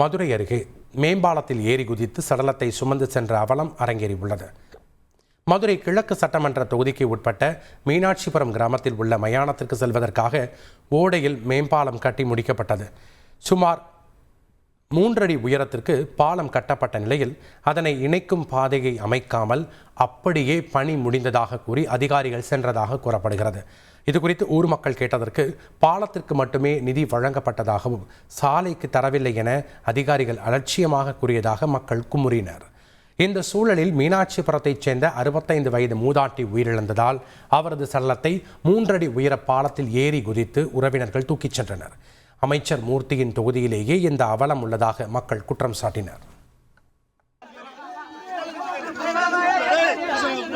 மதுரை அருகே மேம்பாலத்தில் ஏறி குதித்து சடலத்தை சுமந்து சென்ற அவலம் அரங்கேறியுள்ளது. மதுரை கிழக்கு சட்டமன்ற தொகுதிக்கு உட்பட்ட மீனாட்சிபுரம் கிராமத்தில் உள்ள மயானத்திற்கு செல்வதற்காக ஓடையில் மேம்பாலம் கட்டி முடிக்கப்பட்டது. சுமார் மூன்றடி உயரத்திற்கு பாலம் கட்டப்பட்ட நிலையில் அதனை இணைக்கும் பாதையை அமைக்காமல் அப்படியே பணி முடிந்ததாக கூறி அதிகாரிகள் சென்றதாக கூறப்படுகிறது. இது குறித்து ஊர் மக்கள் கேட்டதற்கு பாலத்திற்கு மட்டுமே நிதி வழங்கப்பட்டதாகவும் சாலைக்கு தரவில்லை என அதிகாரிகள் அலட்சியமாக கூறியதாக மக்கள் குமுறினர். இந்த சூழலில் மீனாட்சிபுரத்தைச் சேர்ந்த அறுபத்தைந்து வயது மூதாட்டி உயிரிழந்ததால் அவரது சடலத்தை மூன்றடி உயர பாலத்தில் ஏறி குதித்து உறவினர்கள் தூக்கிச் சென்றனர். அமைச்சர் மூர்த்தியின் தொகுதியிலேயே இந்த அவலம் உள்ளதாக மக்கள் குற்றம் சாட்டினர்.